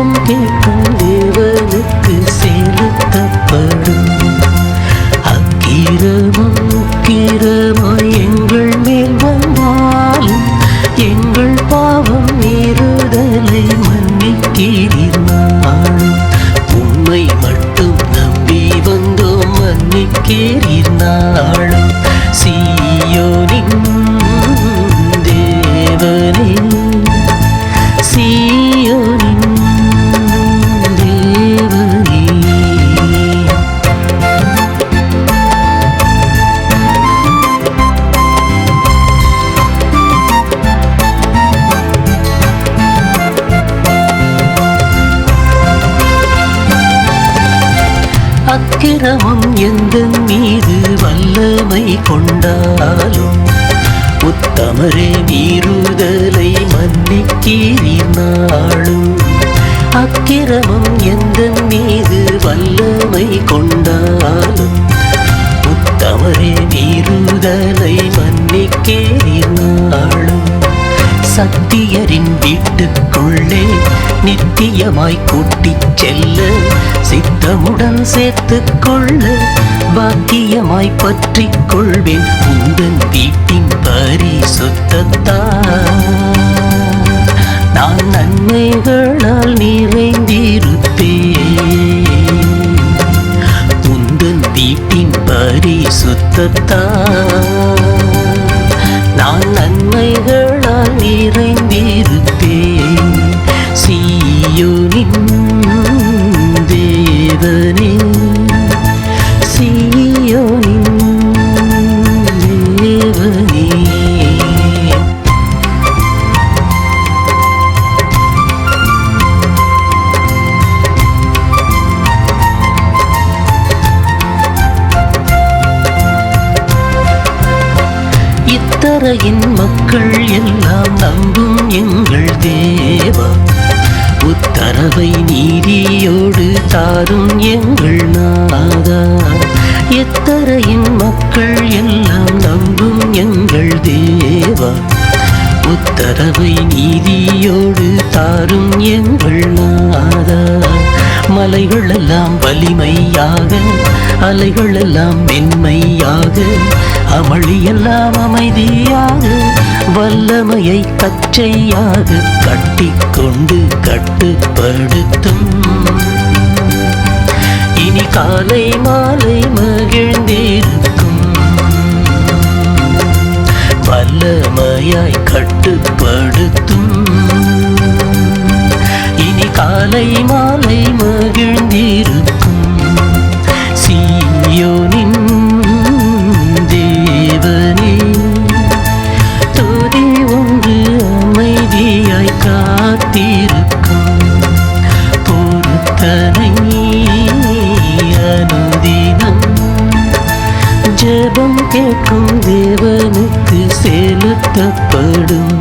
ஜெபம் கேட்கும் தேவனுக்கு செலுத்தப்படும். அக்கிரமம் உக்கிரமாய் எங்கள் மேல் வந்தாலும் எங்கள் பாவம் மீறுதலை மன்னிக்கிறீர் நாளும் உண்மை மட்டும் நம்பி வந்தோம் மன்னிக்கிறீர் நாள் அக்கிரமம் எந்த மீது வல்லமை கொண்டாலும் உத்தமரே மீறுதலை மன்னிக்கிறீர் நாளும் அக்கிரமம் எந்த மீது வல்லமை கொண்டாலும் உத்தமரே மீறுதலை மன்னிக்கிறீர் நாளும் சத்தியரின் வீட்டுக்குள்ளே நித்தியமாய் கூட்டிச் செல்ல சித்தமுடன் சேர்த்து கொள்ள பாக்கியமாய் பற்றி கொள்வேன் உங்கள் வீட்டின் பரிசுத்தத்தா. நான் நன்மைகளால் நிறைந்திருப்பேன். உங்கள் வீட்டின் பரிசுத்தத்தா. இத்தரையின் மக்கள் எல்லாம் நம்பும் எங்கள் தேவா. உத்தரவை நீதியோடு தாரும் எங்கள் நாதா. எத்தரையின் மக்கள் எல்லாம் நம்பும் எங்கள் தேவா. உத்தரவை நீதியோடு தாரும் எங்கள் நாதா. மலைகளெல்லாம் வலிமையாக அலைகளெல்லாம் அலைகள் எல்லாம் மென்மையாக அமளியெல்லாம் அமைதியாக வல்லமையை கச்சையாக கட்டிக்கொண்டு கட்டுப்படுத்தும். இனி காலை மாலை மகிழ்ந்திருக்கும். வல்லமையாய் கட்டுப்படுத்தும். இனி காலை மாலை மகிழ்ந்திருக்கும். ஜபம் கேட்கும் தேவனுக்கு செலுத்தப்படும்.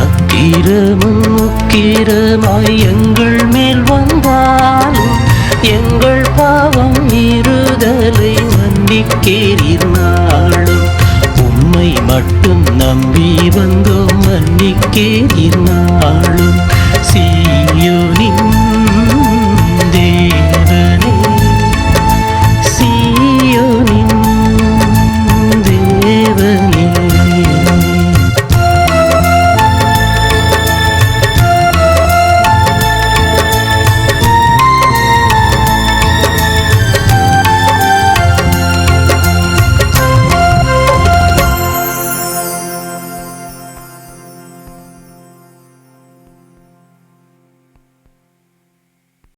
அக்கிரமும் முக்கிரமாய் எங்கள் மேல் வந்தாலும் எங்கள் பாவம் இருதலை மன்னிக்கிறீர் நாளும் உம்மை மட்டும் நம்பி வந்தோம் மன்னிக்கிறீர் நாளும் சீயோனின்